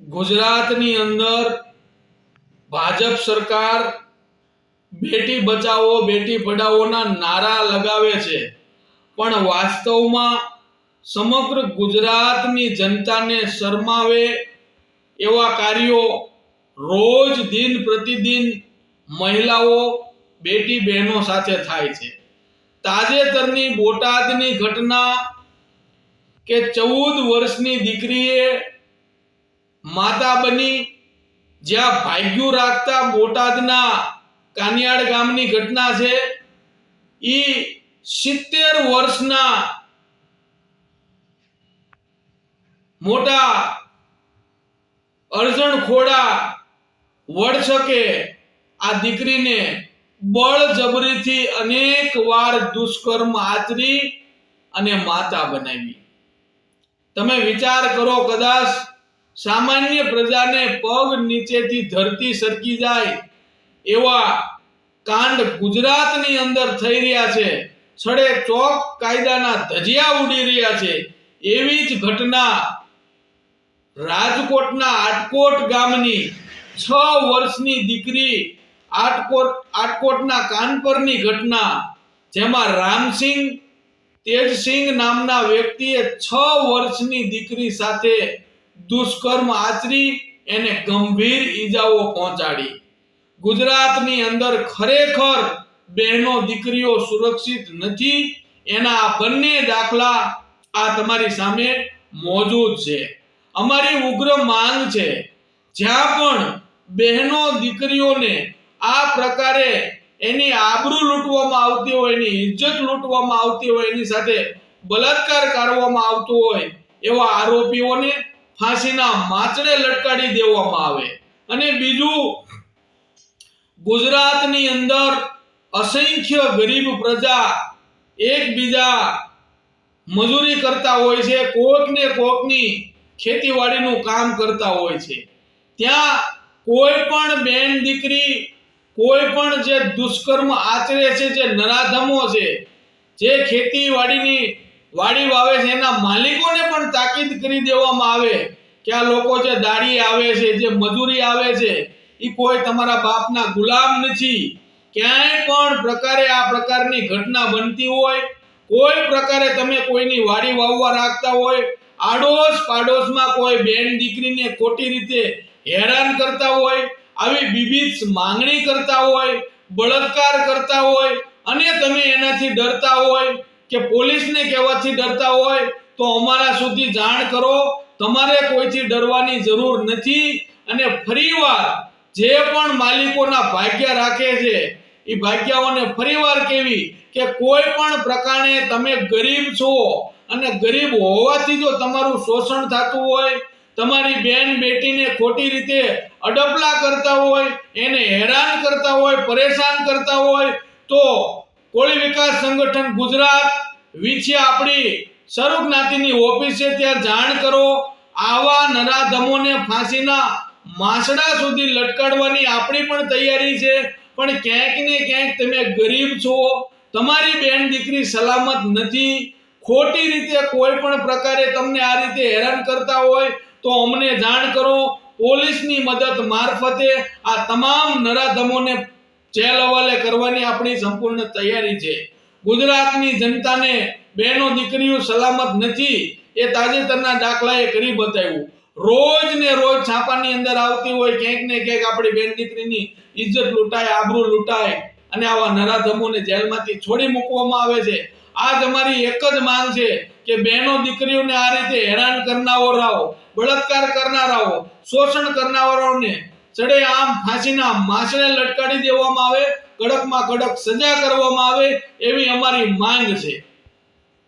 ગુજરાતની અંદર ભાજપ સરકાર બેટી બચાવો, બેટી પઢાઓના નારા લગાવે છે. પણ વાસ્તવમાં સમગ્ર ગુજરાતની જનતાને શરમાવે એવા કાર્યો રોજ દિન પ્રતિદિન મહિલાઓ, બેટી બહેનો સાથે થાય છે. તાજેતરની બોટાદની ઘટના કે ચૌદ વર્ષની દીકરીએ માતા બની, જ્યાં ભાગ્યું રાખતા બોટાદના કાનિયાડ ગામની ઘટના છે એ સિત્તેર વર્ષના મોટા અર્જણ ખોડા વડછકે આ દીકરીને બળજબરીથી અનેક વાર દુષ્કર્મ આચરી અને માતા બનાવી. તમે વિચાર કરો કદાચ સામાન્ય પ્રજાને પગ નીચેથી ધરતી સરકી જાય એવા કાંડ ગુજરાતની અંદર થઈ રહ્યા છે. છડે ચોક કાયદાના ધજિયા ઉડી રહ્યા છે. એવી જ ઘટના રાજકોટના આટકોટ ગામની છ વર્ષની દીકરી આટકોટ, આટકોટના કાનપરની ઘટના, જેમાં રામસિંહ તેજસિંહ નામના વ્યક્તિએ છ વર્ષની દીકરી સાથે દુષ્કર્મ આચરી, એને ગંભીર ઈજાઓ પહોંચાડી. ગુજરાતની અંદર ખરેખર બહેનો દીકરીઓ સુરક્ષિત નથી, એના બંને દાખલા આ તમારી સામે મોજૂદ છે. અમારી ઉગ્ર માંગ છે, જ્યાં પણ બહેનો દીકરીઓને આ પ્રકારે એની આબરૂ લૂંટવામાં આવતી હોય, એની ઇજ્જત લૂંટવામાં આવતી હોય, એની સાથે બલાત્કાર કરવામાં આવતો હોય, એવા આરોપીઓને ફાંસીના માચડે લટકાડી દેવામાં આવે. અને બીજું, ગુજરાતની અંદર અસંખ્ય ગરીબ પ્રજા એકબીજા મજૂરી કરતા હોય છે કોક ને કોકની ખેતીવાડીનું કામ કરતા હોય છે. ત્યાં કોઈ પણ બેન દીકરી, કોઈ પણ જે દુષ્કર્મ આચરે છે, જે નરાધમો છે, જે ખેતીવાડીની વાડી વાવે છે, એના માલિકોને પણ તાકીદ કરી દેવામાં આવે કે આ લોકો જે દાડી આવે છે, જે મજૂરી આવે છે એ કોઈ તમારા બાપના ગુલામ નથી. ક્યાંય પણ પ્રકારે આ પ્રકારની ઘટના બનતી હોય, કોઈ પ્રકારે તમે કોઈની વાડી વાવવા રાખતા હોય આડોશ પાડોશમાં કોઈ બેન દીકરીને ખોટી રીતે હેરાન કરતા હોય, આવી વિવિધ માંગણી કરતા હોય, બળાત્કાર કરતા હોય, અને તમે એનાથી ડરતા હોય કે પોલીસને કહેવાથી ડરતા હોય તો અમારા સુધી જાણ કરો. તમારે કોઈથી ડરવાની જરૂર નથી. અને ફરીવાર જે પણ માલિકોના ભાગ્ય રાખે છે, એ ભાગ્યાઓને ફરીવાર કેવી કે કોઈ પણ પ્રકારે તમે ગરીબ છો અને ગરીબ હોવાથી જો તમારું શોષણ થતું હોય, તમારી બેન બેટીને ખોટી રીતે અડપલા કરતા હોય, એને હેરાન કરતા હોય, પરેશાન કરતા હોય, તો કોળી વિકાસ સંગઠન ગુજરાત વિછે આપણી સર્વ જ્ઞાતિની ઓફિસ ત્યાં જાણ કરો. આવા નરાધમોને ફાંસીના માસડા સુધી લટકાડવાની આપણી પણ તૈયારી છે. પણ ક્યાંક ને ક્યાંક તમે ગરીબ છો. તમારી બેન દીકરી સલામત નથી. ખોટી રીતે કોઈ પણ પ્રકારે તમને આ રીતે હેરાન કરતા હોય તો અમને જાણ કરો. પોલીસની મદદ મારફતે આ તમામ નરાધમોને જેલ હવાલે કરવાની આપણી સંપૂર્ણ તૈયારી છે. ગુજરાતની જનતાને બહેનો દીકરીઓ સલામત નથી, એ તાજેતરના દાખલાએ કરી બતાવ્યું. રોજ ને રોજ છાપાની અંદર આવતી હોય, ક્યાંક ને ક્યાંક આપણી બેન દીકરીની ઇજ્જત લૂંટાય, આબરૂ લૂંટાય, અને આવા નરાધમોને જેલમાંથી છોડી મૂકવામાં આવે છે. આજ અમારી એક જ માંગ છે કે બહેનો દીકરીઓને આ રીતે હેરાન કરનારાઓ બળાત્કાર કરનારાઓ, શોષણ કરનારાઓને ચડે આમ ફાંસીના માછને લટકાડી દેવામાં આવે, કડકમાં કડક સજા કરવામાં આવે, એવી અમારી માંગ છે.